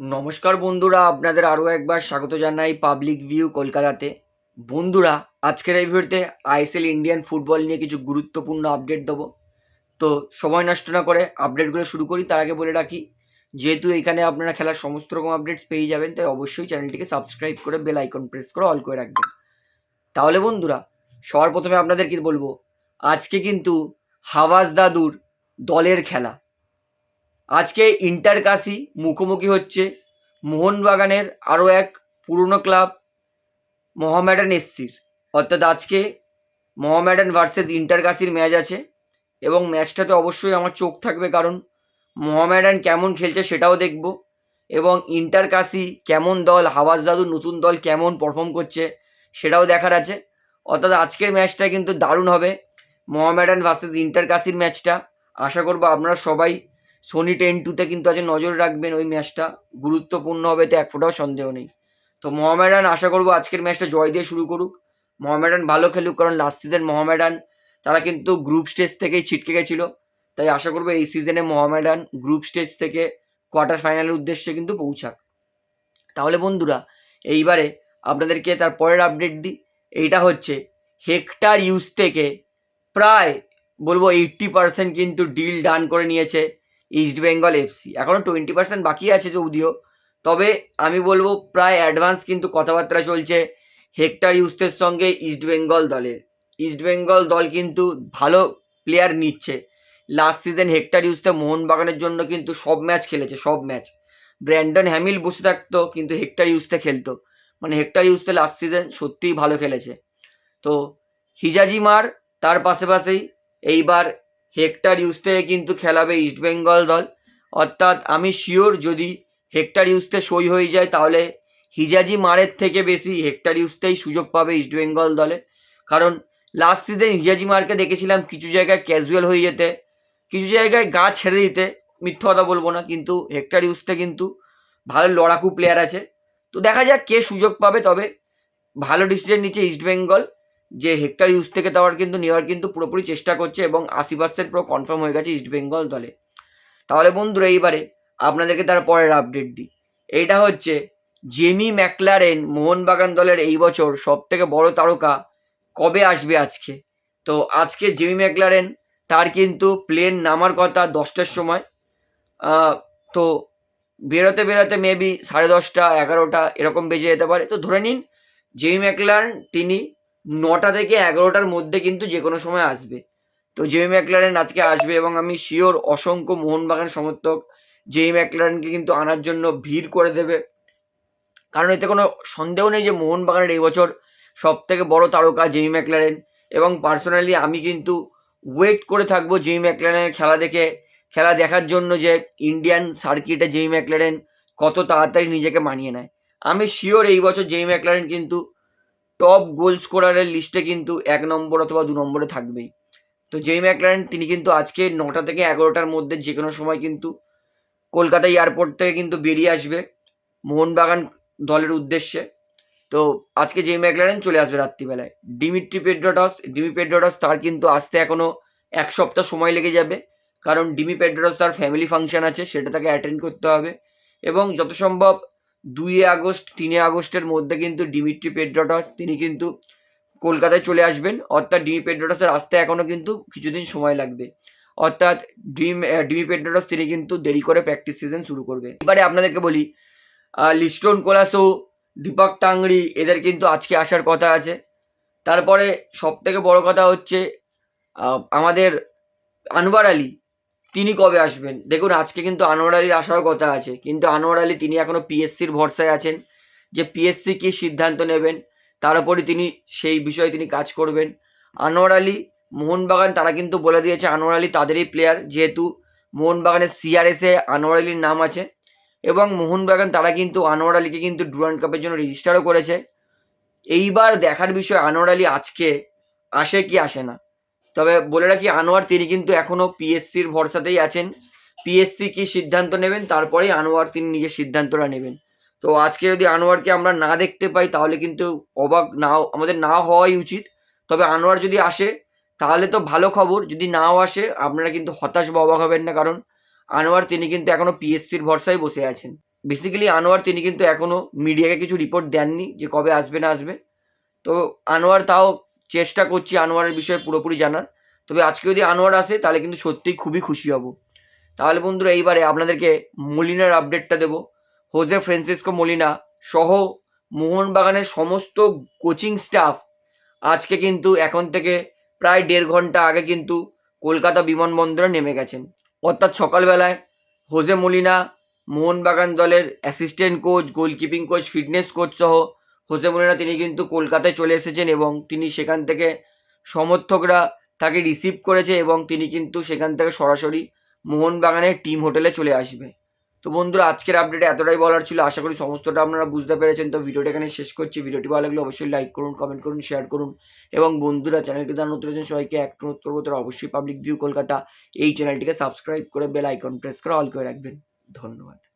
নমস্কার বন্ধুরা, আপনাদের আরও একবার স্বাগত জানাই পাবলিক ভিউ কলকাতাতে। বন্ধুরা, আজকের এই ভিডিওতে আইএসএল ইন্ডিয়ান ফুটবল নিয়ে কিছু গুরুত্বপূর্ণ আপডেট দেবো। তো সময় নষ্ট না করে আপডেটগুলো শুরু করি, তার আগে বলে রাখি, যেহেতু এখানে আপনারা খেলার সমস্ত রকম আপডেটস পেয়ে যাবেন, তাই অবশ্যই চ্যানেলটিকে সাবস্ক্রাইব করে বেল আইকন প্রেস করে অল করে রাখবেন। তাহলে বন্ধুরা, সবার প্রথমে আপনাদের কি বলব, আজকে কিন্তু হাওয়াজ দাদুর দলের খেলা। আজকে ইন্টার কাশি মুখোমুখি হচ্ছে। মোহনবাগানের আরও এক পুরনো ক্লাব, মোহামেডান এসসির। অর্থাৎ আজকে মোহামেডান ভার্সেস ইন্টার কাশির ম্যাচ আছে এবং ম্যাচটাতে অবশ্যই আমার চোখ থাকবে কারণ মোহামেডান কেমন খেলছে সেটাও দেখব এবং ইন্টার কাশি কেমন দল হাওয়াজ দাদু নতুন দল কেমন পারফর্ম করছে সেটাও দেখার আছে। অর্থাৎ আজকের ম্যাচটা কিন্তু দারুণ হবে। মোহামেডান ভার্সেস ইন্টার কাশির ম্যাচটা। আশা করব আপনারা সবাই সোনি টেন টুতে কিন্তু আজ নজর রাখবেন ওই ম্যাচটা। গুরুত্বপূর্ণ হবে, তো এক ফোটাও সন্দেহ নেই। তো মোহামেডান, আশা করব আজকের ম্যাচটা জয় দিয়ে শুরু করুক। মোহামেডান ভালো খেলুক, কারণ লাস্ট সিজন মোহামেডান, তারা কিন্তু গ্রুপ স্টেজ থেকেই ছিটকে গেছিল। তাই আশা করব এই সিজনে মোহামেডান গ্রুপ স্টেজ থেকে কোয়ার্টার ফাইনালের উদ্দেশ্যে কিন্তু পৌঁছাক। তাহলে বন্ধুরা, এইবারে আপনাদেরকে তার পরের আপডেট দিই। এইটা হচ্ছে, হেক্টার ইউজ থেকে প্রায় বলব এইট্টি পার্সেন্ট কিন্তু ডিল ডান করে নিয়েছে ইস্ট বেঙ্গল এফসি এখনও টোয়েন্টি পার্সেন্ট বাকি আছে যদিও, তবে আমি বলব প্রায় অ্যাডভান্স কিন্তু কথাবার্তা চলছে হেক্টার ইউসের সঙ্গে ইস্ট বেঙ্গল দলের। ইস্ট বেঙ্গল দল কিন্তু ভালো প্লেয়ার নিচ্ছে। লাস্ট সিজন হেক্টার ইউসতে মোহনবাগানের জন্য কিন্তু সব ম্যাচ খেলেছে, সব ম্যাচ ব্র্যান্ডন হ্যামিল বসে থাকতো, কিন্তু হেক্টার ইউসতে খেলতো। মানে হেক্টার ইউসতে লাস্ট সিজন সত্যিই ভালো খেলেছে। তো হিজাজি মার, তার পাশাপাশি এইবার হেক্টার ইউজ থেকে কিন্তু খেলাবে ইস্টবেঙ্গল দল। অর্থাৎ আমি শিওর যদি হেক্টার ইউজতে সই হয়ে যায়, তাহলে হিজাজি মারের থেকে বেশি হেক্টার ইউজতেই সুযোগ পাবে ইস্টবেঙ্গল দলে। কারণ লাস্ট সিজন হিজাজি মারকে দেখেছিলাম কিছু জায়গায় ক্যাজুয়াল হয়ে যেতে, কিছু জায়গায় গা ছেড়ে দিতে, মিথ্যা কথা বলব না, কিন্তু হেক্টার ইউজতে কিন্তু ভালো লড়াকু প্লেয়ার আছে। তো দেখা যাক কে সুযোগ পাবে, তবে ভালো ডিসিশন নিচ্ছে ইস্টবেঙ্গল যে হেক্টার ইউজ থেকে দেওয়ার কিন্তু নেওয়ার কিন্তু পুরোপুরি চেষ্টা করছে এবং আশি পার্সেন্ট পুরো কনফার্ম হয়ে গেছে ইস্ট বেঙ্গল দলে। তাহলে বন্ধুরা, এইবারে আপনাদেরকে তার পরের আপডেট দিই। এইটা হচ্ছে জেমি ম্যাকলারেন মোহনবাগান দলের এই বছর সব থেকে বড় তারকা কবে আসবে আজকে? তো আজকে জেমি ম্যাকলারেন তার কিন্তু প্লেন নামার কথা দশটার সময়। তো বেরোতে বেরোতে মেবি সাড়ে দশটা, এগারোটা এরকম বেজে যেতে পারে। তো ধরে নিন জেমি ম্যাকলারেন তিনি নটা থেকে এগারোটার মধ্যে কিন্তু যে কোনো সময় আসবে। তো জেমি ম্যাকলারেন আজকে আসবে এবং আমি শিওর অসংখ্য মোহনবাগান সমর্থক জেমি ম্যাকলারেনকে কিন্তু আনার জন্য ভিড় করে দেবে। কারণ এতে কোনো সন্দেহ নেই যে মোহনবাগানের এই বছর সব থেকে বড় তারকা জেমি ম্যাকলারেন এবং পার্সোনালি আমি কিন্তু ওয়েট করে থাকব জেমি ম্যাকলারেনের খেলা দেখে, খেলা দেখার জন্য যে ইন্ডিয়ান সার্কিটে জেমি ম্যাকলারেন কত তাড়াতাড়ি নিজেকে মানিয়ে নেয়। আমি শিওর এই বছর জেমি ম্যাকলারেন কিন্তু টপ গোল স্কোরারের লিস্টে কিন্তু এক নম্বর অথবা দু নম্বরে থাকবেই। তো জেই ম্যাকলারেন তিনি কিন্তু আজকে নটা থেকে এগারোটার মধ্যে যে কোনো সময় কিন্তু কলকাতা এয়ারপোর্ট থেকে কিন্তু বেরিয়ে আসবে মোহনবাগান দলের উদ্দেশ্যে। তো আজকে জেই ম্যাকলারেন চলে আসবে রাত্রিবেলায়। ডিমিট্রি পেড্রোটস ডিমি পেড্রোটস তার কিন্তু আসতে এখনও এক সপ্তাহ সময় লেগে যাবে। কারণ ডিমি পেড্রোটস তার ফ্যামিলি ফাংশন আছে, সেটা তাকে অ্যাটেন্ড করতে হবে। এবং যত সম্ভব দুই আগস্ট, তিনে আগস্টের মধ্যে কিন্তু ডিমিট্রি পেড্রোটস, তিনি কিন্তু কলকাতায় চলে আসবেন। অর্থাৎ ডিমি পেড্রোটসের আসতে এখনও কিন্তু কিছুদিন সময় লাগবে। অর্থাৎ ডিম ডিমি পেড্রোটস তিনি কিন্তু দেরি করে প্র্যাকটিস সিজন শুরু করবে। এবারে আপনাদেরকে বলি লিস্টন কোলাসো, দীপক টাংরি এদের কিন্তু আজকে আসার কথা আছে। তারপরে সব থেকে বড় কথা হচ্ছে আমাদের আনওয়ার আলী। তিনি কবে আসবেন? দেখুন, আজকে কিন্তু আনোয়ার আলীর আসারও কথা আছে। কিন্তু আনোয়ার আলী, তিনি এখনও পিএসসির ভরসায় আছেন। যে পিএসসি কী সিদ্ধান্ত নেবেন, তার উপরই তিনি সেই বিষয়ে তিনি কাজ করবেন। আনোয়ার আলী, মোহনবাগান, তারা কিন্তু বলে দিয়েছে, আনোয়ার আলী তাদেরই প্লেয়ার যেহেতু মোহনবাগানের সিআরএসে আনোয়ার আলীর নাম আছে। এবং মোহনবাগান, তারা কিন্তু আনোয়ার আলীকে কিন্তু ডুরান্ড কাপের জন্য রেজিস্টারও করেছে। এইবার দেখার বিষয়, আনোয়ার আলী আজকে আসে কি আসে না। তবে বলে রাখি, আনোয়ার তিনি কিন্তু এখনও পিএসসির ভরসাতেই আছেন। পিএসসি কি সিদ্ধান্ত নেবেন? তারপরেই আনোয়ার তিনি নিজের সিদ্ধান্তটা নেবেন। তো আজকে যদি আনোয়ারকে আমরা না দেখতে পাই, তাহলে কিন্তু অবাক না আমাদের না হওয়াই উচিত। তবে আনোয়ার যদি আসে, তাহলে তো ভালো খবর। যদি নাও আসে, আপনারা কিন্তু হতাশ বা অবাক হবেন না, কারণ আনোয়ার তিনি কিন্তু এখনও পিএসসির ভরসায় বসে আছেন। বেসিক্যালি আনোয়ার তিনি কিন্তু এখনও মিডিয়াকে কিছু রিপোর্ট দেননি যে কবে আসবে না আসবে। তো আনোয়ার তাও চেষ্টা করছি আনোয়ারের বিষয়ে পুরোপুরি জানার। তবে আজকে যদি আনোয়ার আসে, তাহলে কিন্তু সত্যিই খুবই খুশি হব। তাহলে বন্ধুরা, এইবারে আপনাদেরকে মলিনার আপডেটটা দেবো। হোজে ফ্রান্সিসকো মলিনা সহ মোহনবাগানের সমস্ত কোচিং স্টাফ আজকে কিন্তু এখন থেকে প্রায় দেড় ঘণ্টা আগে কিন্তু কলকাতা বিমানবন্দরে নেমে গেছেন। অর্থাৎ সকালবেলায় হোজে মলিনা, মোহনবাগান দলের অ্যাসিস্ট্যান্ট কোচ গোলকিপিং কোচ ফিটনেস কোচ সহ হোসে মলিনা তিনি কিন্তু কলকাতায় চলে এসেছেন এবং তিনি সেখান থেকে সমর্থকরা তাকে রিসিভ করেছে এবং তিনি কিন্তু সেখান থেকে সরাসরি মোহনবাগানের টিম হোটেলে চলে আসবে। তো বন্ধুরা, আজকের আপডেটে এতটাই বলার ছিল। আশা করি সমস্তটা আপনারা বুঝতে পেরেছেন। তো ভিডিওটা এখানে শেষ করছি। ভিডিওটি ভালো লাগলে অবশ্যই লাইক করুন কমেন্ট করুন শেয়ার করুন এবং বন্ধুরা চ্যানেলটি তারা নতুন নতুন সবাইকে এক অনুরোধ করব, তারা অবশ্যই পাবলিক ভিউ কলকাতা এই চ্যানেলটিকে সাবস্ক্রাইব করে বেল আইকন প্রেস করে অল করে রাখবেন। ধন্যবাদ।